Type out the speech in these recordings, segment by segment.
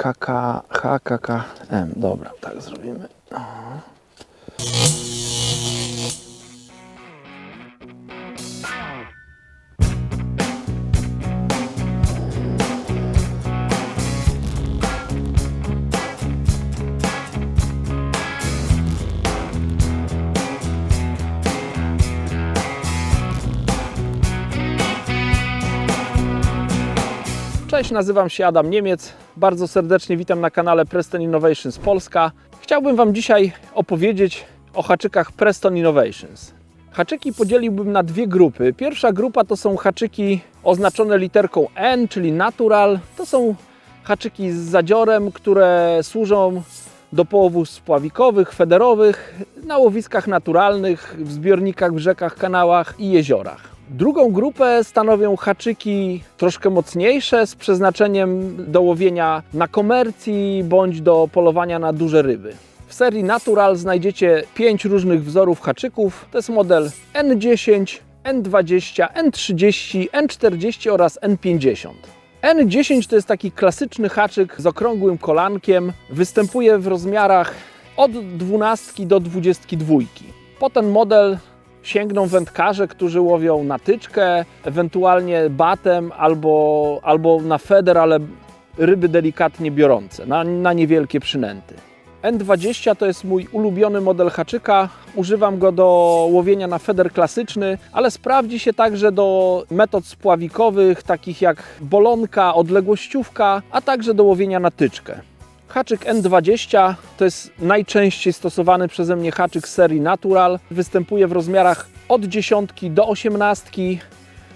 KK, HKKM. Dobra, tak zrobimy. Cześć, nazywam się Adam Niemiec. Bardzo serdecznie witam na kanale Preston Innovations Polska. Chciałbym Wam dzisiaj opowiedzieć o haczykach Preston Innovations. Haczyki podzieliłbym na dwie grupy. Pierwsza grupa to są haczyki oznaczone literką N, czyli natural. To są haczyki z zadziorem, które służą do połowów spławikowych, federowych, na łowiskach naturalnych, w zbiornikach, w rzekach, kanałach i jeziorach. Drugą grupę stanowią haczyki troszkę mocniejsze z przeznaczeniem do łowienia na komercji bądź do polowania na duże ryby. W serii Natural znajdziecie pięć różnych wzorów haczyków. To jest model N10, N20, N30, N40 oraz N50. N10 to jest taki klasyczny haczyk z okrągłym kolankiem. Występuje w rozmiarach od 12 do 22. Po ten model sięgną wędkarze, którzy łowią na tyczkę, ewentualnie batem albo, albo na feder, ale ryby delikatnie biorące, na, na niewielkie przynęty. N20 to jest mój ulubiony model haczyka. Używam go do łowienia na feder klasyczny, ale sprawdzi się także do metod spławikowych, takich jak bolonka, odległościówka, a także do łowienia na tyczkę. Haczyk N20 to jest najczęściej stosowany przeze mnie haczyk serii Natural. Występuje w rozmiarach od 10 do 18.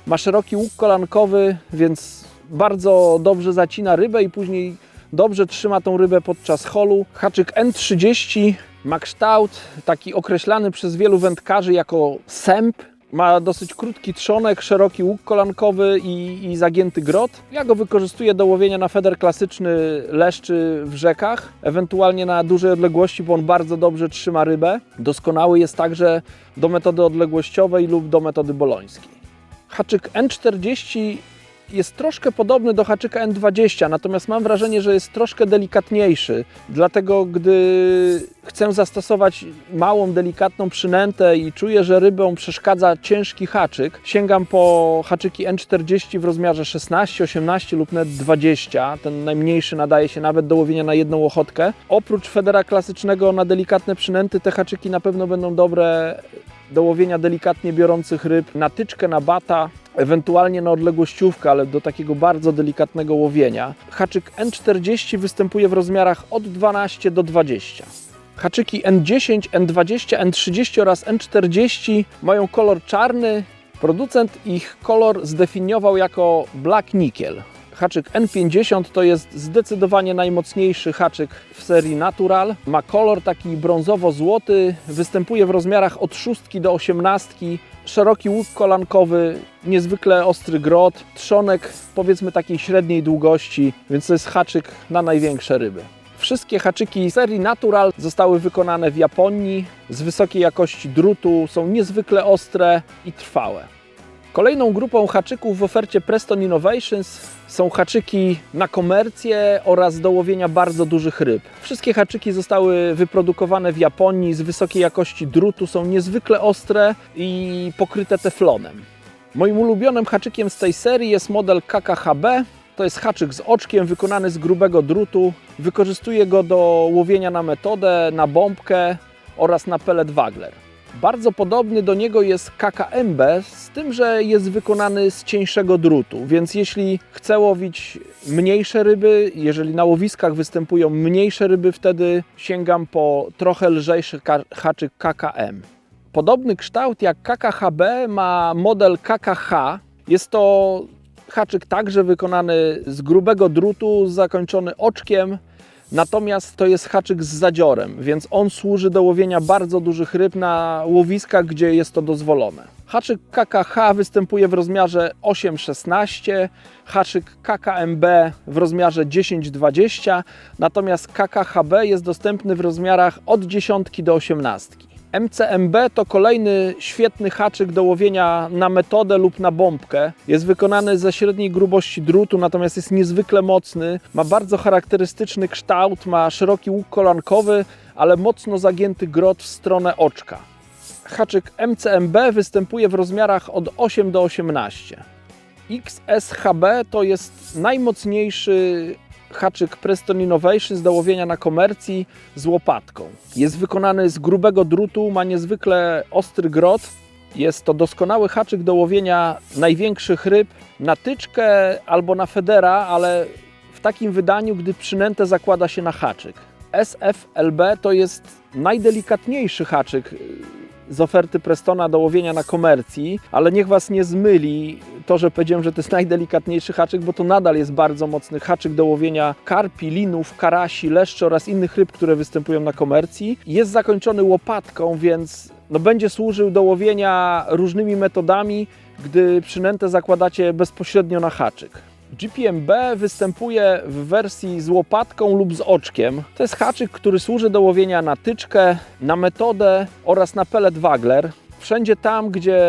Ma szeroki łuk kolankowy, więc bardzo dobrze zacina rybę i później dobrze trzyma tą rybę podczas holu. Haczyk N30 ma kształt taki określany przez wielu wędkarzy jako sęp. Ma dosyć krótki trzonek, szeroki łuk kolankowy i, i zagięty grot. Ja go wykorzystuję do łowienia na feder klasyczny leszczy w rzekach, ewentualnie na dużej odległości, bo on bardzo dobrze trzyma rybę. Doskonały jest także do metody odległościowej lub do metody bolońskiej. Haczyk N40 jest troszkę podobny do haczyka N20, natomiast mam wrażenie, że jest troszkę delikatniejszy. Dlatego, gdy chcę zastosować małą, delikatną przynętę i czuję, że rybą przeszkadza ciężki haczyk, sięgam po haczyki N40 w rozmiarze 16, 18 lub nawet 20. Ten najmniejszy nadaje się nawet do łowienia na jedną ochotkę. Oprócz federa klasycznego na delikatne przynęty, te haczyki na pewno będą dobre do łowienia delikatnie biorących ryb na tyczkę, na bata, ewentualnie na odległościówkę, ale do takiego bardzo delikatnego łowienia. Haczyk N40 występuje w rozmiarach od 12 do 20. Haczyki N10, N20, N30 oraz N40 mają kolor czarny. Producent ich kolor zdefiniował jako black nickel. Haczyk N50 to jest zdecydowanie najmocniejszy haczyk w serii Natural. Ma kolor taki brązowo-złoty, występuje w rozmiarach od 6 do 18, szeroki łuk kolankowy, niezwykle ostry grot, trzonek powiedzmy takiej średniej długości, więc to jest haczyk na największe ryby. Wszystkie haczyki serii Natural zostały wykonane w Japonii z wysokiej jakości drutu, są niezwykle ostre i trwałe. Kolejną grupą haczyków w ofercie Preston Innovations są haczyki na komercję oraz do łowienia bardzo dużych ryb. Wszystkie haczyki zostały wyprodukowane w Japonii z wysokiej jakości drutu, są niezwykle ostre i pokryte teflonem. Moim ulubionym haczykiem z tej serii jest model KKHB. To jest haczyk z oczkiem wykonany z grubego drutu. Wykorzystuję go do łowienia na metodę, na bombkę oraz na pellet wagler. Bardzo podobny do niego jest KKMB, z tym, że jest wykonany z cieńszego drutu, więc jeśli chcę łowić mniejsze ryby, jeżeli na łowiskach występują mniejsze ryby, wtedy sięgam po trochę lżejszy haczyk KKM. Podobny kształt jak KKHB ma model KKH. Jest to haczyk także wykonany z grubego drutu, zakończony oczkiem, Natomiast to jest haczyk z zadziorem, więc on służy do łowienia bardzo dużych ryb na łowiskach, gdzie jest to dozwolone. Haczyk KKH występuje w rozmiarze 8-16, haczyk KKMB w rozmiarze 10-20, natomiast KKHB jest dostępny w rozmiarach od 10 do 18. MCMB to kolejny świetny haczyk do łowienia na metodę lub na bombkę. Jest wykonany ze średniej grubości drutu, natomiast jest niezwykle mocny. Ma bardzo charakterystyczny kształt, ma szeroki łuk kolankowy, ale mocno zagięty grot w stronę oczka. Haczyk MCMB występuje w rozmiarach od 8 do 18. XSHB to jest najmocniejszy haczyk Preston Innovations do łowienia na komercji z łopatką. Jest wykonany z grubego drutu, ma niezwykle ostry grot. Jest to doskonały haczyk do łowienia największych ryb na tyczkę albo na federa, ale w takim wydaniu, gdy przynętę zakłada się na haczyk. SFLB to jest najdelikatniejszy haczyk y, z oferty Prestona do łowienia na komercji, ale niech Was nie zmyli to, że powiedziałem, że to jest najdelikatniejszy haczyk, bo to nadal jest bardzo mocny haczyk do łowienia karpi, linów, karasi, leszczy oraz innych ryb, które występują na komercji. Jest zakończony łopatką, więc no, będzie służył do łowienia różnymi metodami, gdy przynętę zakładacie bezpośrednio na haczyk. GPMB występuje w wersji z łopatką lub z oczkiem. To jest haczyk, który służy do łowienia na tyczkę, na metodę oraz na pellet wagler. Wszędzie tam, gdzie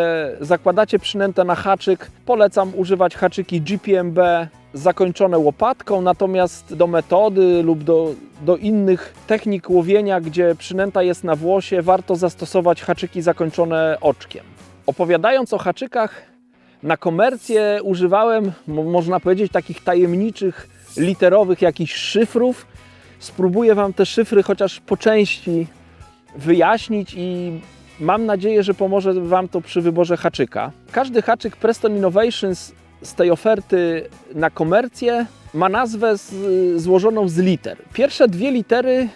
zakładacie przynętę na haczyk, polecam używać haczyki GPMB zakończone łopatką, natomiast do metody lub do, do innych technik łowienia, gdzie przynęta jest na włosie, warto zastosować haczyki zakończone oczkiem. Opowiadając o haczykach, na komercję używałem, mo- można powiedzieć, takich tajemniczych, literowych jakichś szyfrów. Spróbuję Wam te szyfry chociaż po części wyjaśnić i mam nadzieję, że pomoże Wam to przy wyborze haczyka. Każdy haczyk Preston Innovations z tej oferty na komercję ma nazwę z, złożoną z liter. Pierwsze dwie litery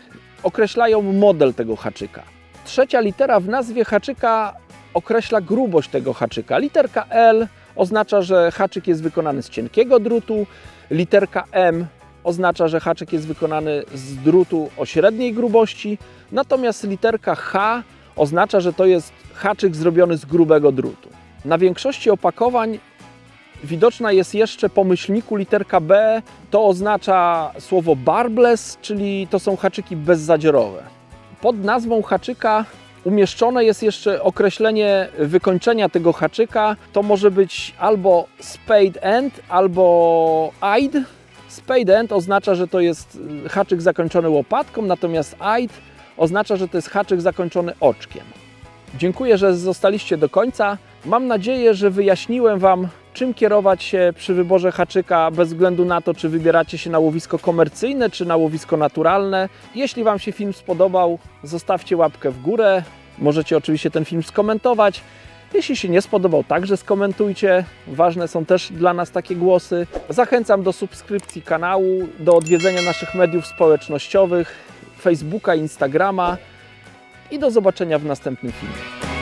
określają model tego haczyka. Trzecia litera w nazwie haczyka określa grubość tego haczyka. Literka L oznacza, że haczyk jest wykonany z cienkiego drutu, literka M oznacza, że haczyk jest wykonany z drutu o średniej grubości, natomiast literka H oznacza, że to jest haczyk zrobiony z grubego drutu. Na większości opakowań widoczna jest jeszcze po myślniku literka B, to oznacza słowo barbless, czyli to są haczyki bezzadziorowe. Pod nazwą haczyka umieszczone jest jeszcze określenie wykończenia tego haczyka. To może być albo spade end, albo aid. Spade end oznacza, że to jest haczyk zakończony łopatką, natomiast aid oznacza, że to jest haczyk zakończony oczkiem. Dziękuję, że zostaliście do końca. Mam nadzieję, że wyjaśniłem Wam, czym kierować się przy wyborze haczyka, bez względu na to, czy wybieracie się na łowisko komercyjne, czy na łowisko naturalne. Jeśli Wam się film spodobał, zostawcie łapkę w górę. Możecie oczywiście ten film skomentować. Jeśli się nie spodobał, także skomentujcie. Ważne są też dla nas takie głosy. Zachęcam do subskrypcji kanału, do odwiedzenia naszych mediów społecznościowych, Facebooka, Instagrama i do zobaczenia w następnym filmie.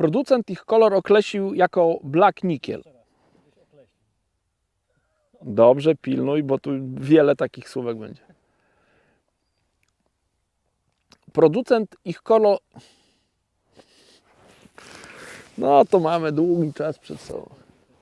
Producent ich kolor określił jako black nickel. Dobrze, pilnuj, bo tu wiele takich słówek będzie. Producent ich kolor. No to mamy długi czas przed sobą.